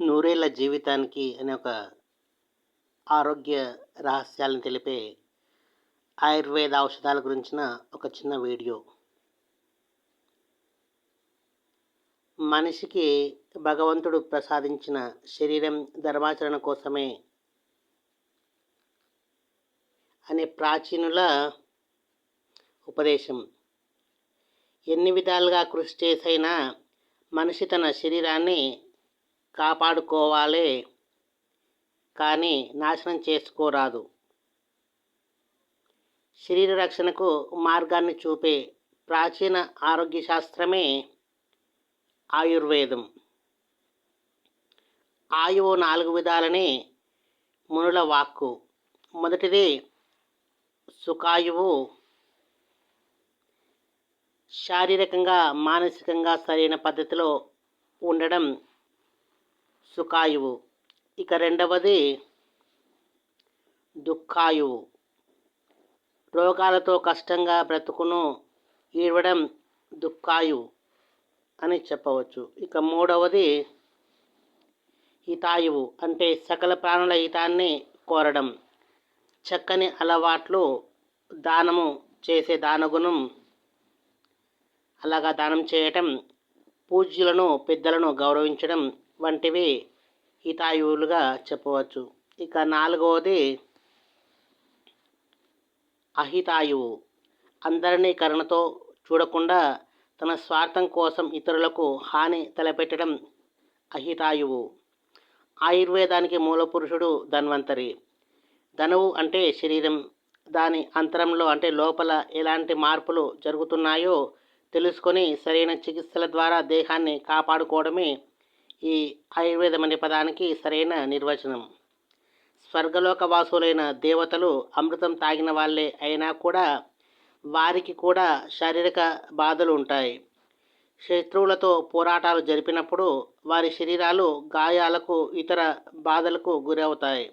నూరేళ్ళ జీవితానికి అనే ఒక ఆరోగ్య రహస్యాలను తెలిపే ఆయుర్వేద ఔషధాల గురించిన ఒక చిన్న వీడియో. మనిషికి భగవంతుడు ప్రసాదించిన శరీరం ధర్మాచరణ కోసమే అనే ప్రాచీనుల ఉపదేశం. ఎన్ని విధాలుగా కృషి చేసైనా మనిషి తన శరీరాన్ని కాపాడుకోవాలి. కానీ నాశనం చేసుకోరాదు. శరీర రక్షణకు మార్గాన్ని చూపే ప్రాచీన ఆరోగ్య శాస్త్రమే ఆయుర్వేదం. ఆయువు నాలుగు విధాలని మునుల వాక్కు. మొదటిది సుఖాయువు. శారీరకంగా మానసికంగా సరైన పద్ధతిలో ఉండడం సుఖాయువు. ఇక రెండవది దుఃఖాయువు. రోగాలతో కష్టంగా బ్రతుకును ఈడవడం దుఃఖాయువు అని చెప్పవచ్చు. ఇక మూడవది హితాయువు అంటే సకల ప్రాణుల హితాన్ని కోరడం. చక్కని అలవాట్లు దానము చేసే దానగుణం అలాగా దానం చేయటం పూజ్యులను పెద్దలను గౌరవించడం వంటివి హితాయువులుగా చెప్పవచ్చు. ఇక నాలుగవది అహితాయువు. అందరినీ కరుణతో చూడకుండా తన స్వార్థం కోసం ఇతరులకు హాని తలపెట్టడం అహితాయువు. ఆయుర్వేదానికి మూలపురుషుడు ధన్వంతరి. ధనువు అంటే శరీరం. దాని అంతరంలో అంటే లోపల ఎలాంటి మార్పులు జరుగుతున్నాయో తెలుసుకొని సరైన చికిత్సల ద్వారా దేహాన్ని కాపాడుకోవడమే ఈ ఆయుర్వేదం అనే పదానికి సరైన నిర్వచనం. స్వర్గలోక వాసులైన దేవతలు అమృతం తాగిన వాళ్ళే అయినా కూడా వారికి కూడా శారీరక బాధలు ఉంటాయి. శత్రువులతో పోరాటాలు జరిపినప్పుడు వారి శరీరాలు గాయాలకు ఇతర బాధలకు గురవుతాయి.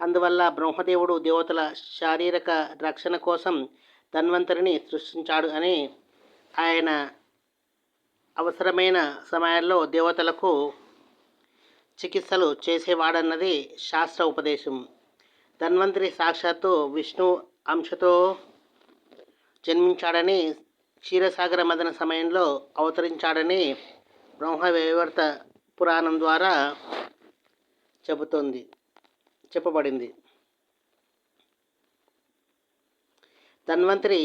అందువల్ల బ్రహ్మదేవుడు దేవతల శారీరక రక్షణ కోసం ధన్వంతరిని సృష్టించాడు అని ఆయన అవసరమైన సమయాల్లో దేవతలకు చికిత్సలు చేసేవాడన్నది శాస్త్ర ఉపదేశం. ధన్వంతరి సాక్షాత్తు విష్ణు అంశతో జన్మించాడని క్షీరసాగర మదన సమయంలో అవతరించాడని బ్రహ్మవైవర్త పురాణం ద్వారా చెబుతోంది చెప్పబడింది. ధన్వంతరి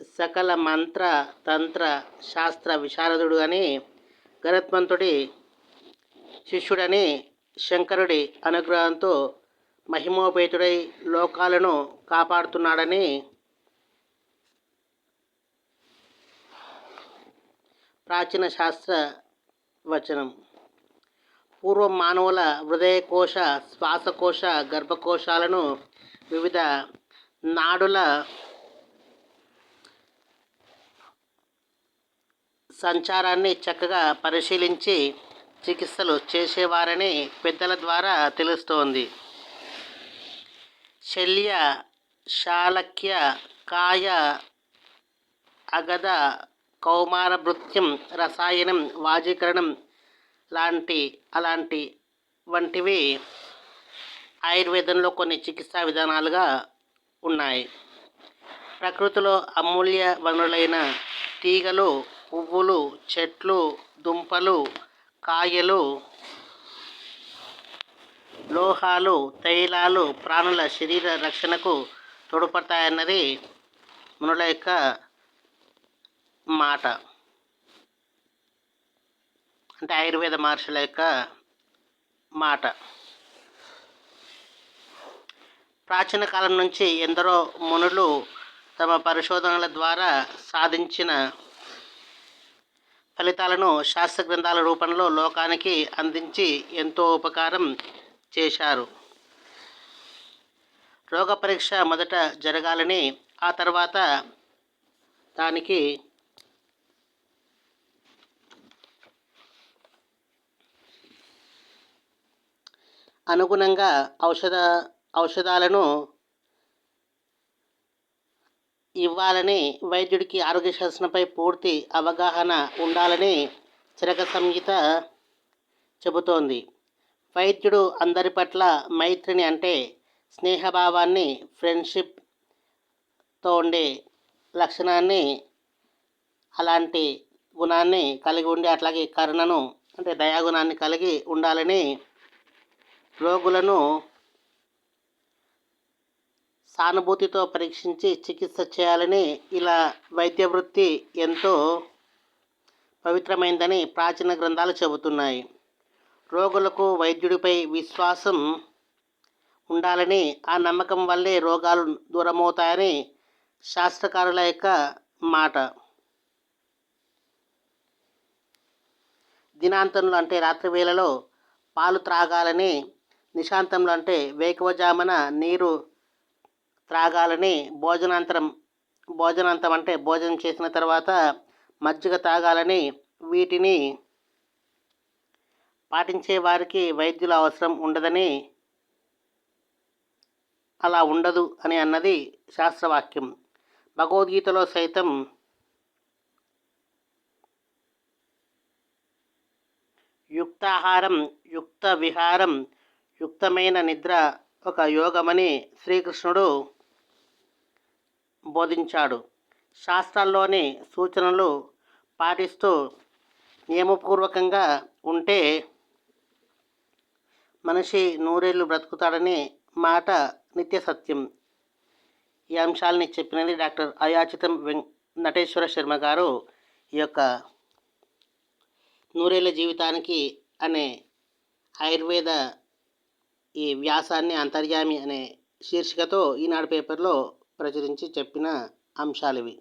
సకల మంత్ర తంత్ర శాస్త్ర విశారదుడు అని గరత్మంతుడి శిష్యుడని శంకరుడి అనుగ్రహంతో మహిమోపేతుడై లోకాలను కాపాడుతున్నాడని ప్రాచీన శాస్త్ర వచనం. పూర్వం మానవుల హృదయకోశ శ్వాసకోశ గర్భకోశాలను వివిధ నాడుల సంచారాన్ని చక్కగా పరిశీలించి చికిత్సలు చేసేవారని పెద్దల ద్వారా తెలుస్తోంది. శల్య శాలక్య కాయ అగద కౌమారభృత్యం రసాయనం వాజీకరణం లాంటి అలాంటి వంటివి ఆయుర్వేదంలో కొన్ని చికిత్సా విధానాలుగా ఉన్నాయి. ప్రకృతిలో అమూల్య వనరులైన తీగలు పువ్వులు చెట్లు దుంపలు కాయలు లోహాలు తైలాలు ప్రాణుల శరీర రక్షణకు తోడ్పడతాయన్నది మునుల యొక్క మాట. అంటే ఆయుర్వేద మహర్షుల యొక్క మాట. ప్రాచీన కాలం నుంచి ఎందరో మునులు తమ పరిశోధనల ద్వారా సాధించిన ఫలితాలను శాస్త్ర గ్రంథాల రూపంలో లోకానికి అందించి ఎంతో ఉపకారం చేశారు. రోగ పరీక్ష మొదట జరగాలని ఆ తర్వాత దానికి అనుగుణంగా ఔషధ ఔషధాలను ఇవ్వాలని వైద్యుడికి ఆరోగ్య శాస్త్రంపై పూర్తి అవగాహన ఉండాలని చిరక సంహిత చెబుతోంది. వైద్యుడు అందరి పట్ల మైత్రిని అంటే స్నేహభావాన్ని ఫ్రెండ్షిప్తో ఉండే లక్షణాన్ని అలాంటి గుణాన్ని కలిగి ఉండి అట్లాగే కరుణను అంటే దయాగుణాన్ని కలిగి ఉండాలని రోగులను సానుభూతితో పరీక్షించి చికిత్స చేయాలని ఇలా వైద్య వృత్తి ఎంతో పవిత్రమైందని ప్రాచీన గ్రంథాలు చెబుతున్నాయి. రోగులకు వైద్యుడిపై విశ్వాసం ఉండాలని ఆ నమ్మకం వల్లే రోగాలు దూరమవుతాయని శాస్త్రకారుల యొక్క మాట. దినాంతంలో అంటే రాత్రి వేళలో పాలు త్రాగాలని నిశాంతంలో అంటే వేకువజామున నీరు త్రాగాలని భోజనాంతరం భోజనాంతం అంటే భోజనం చేసిన తర్వాత మజ్జిగ తాగాలని వీటిని పాటించే వారికి వైద్యుల అవసరం ఉండదని అలా ఉండదు అని అన్నది శాస్త్రవాక్యం. భగవద్గీతలో సైతం యుక్తాహారం యుక్త విహారం యుక్తమైన నిద్ర ఒక యోగమని శ్రీకృష్ణుడు బోధించాడు. శాస్త్రాల్లోని సూచనలు పాటిస్తూ నియమపూర్వకంగా ఉంటే మనిషి నూరేళ్ళు బ్రతుకుతాడని మాట నిత్య సత్యం. ఈ అంశాలని చెప్పినది డాక్టర్ అయాచితం వెం నటేశ్వర శర్మ గారు. ఈ యొక్క నూరేళ్ళ జీవితానికి అనే ఆయుర్వేద ఈ వ్యాసాన్ని అంతర్యామి అనే శీర్షికతో ఈనాడు పేపర్లో ప్రచురించి చెప్పిన అంశాలివి.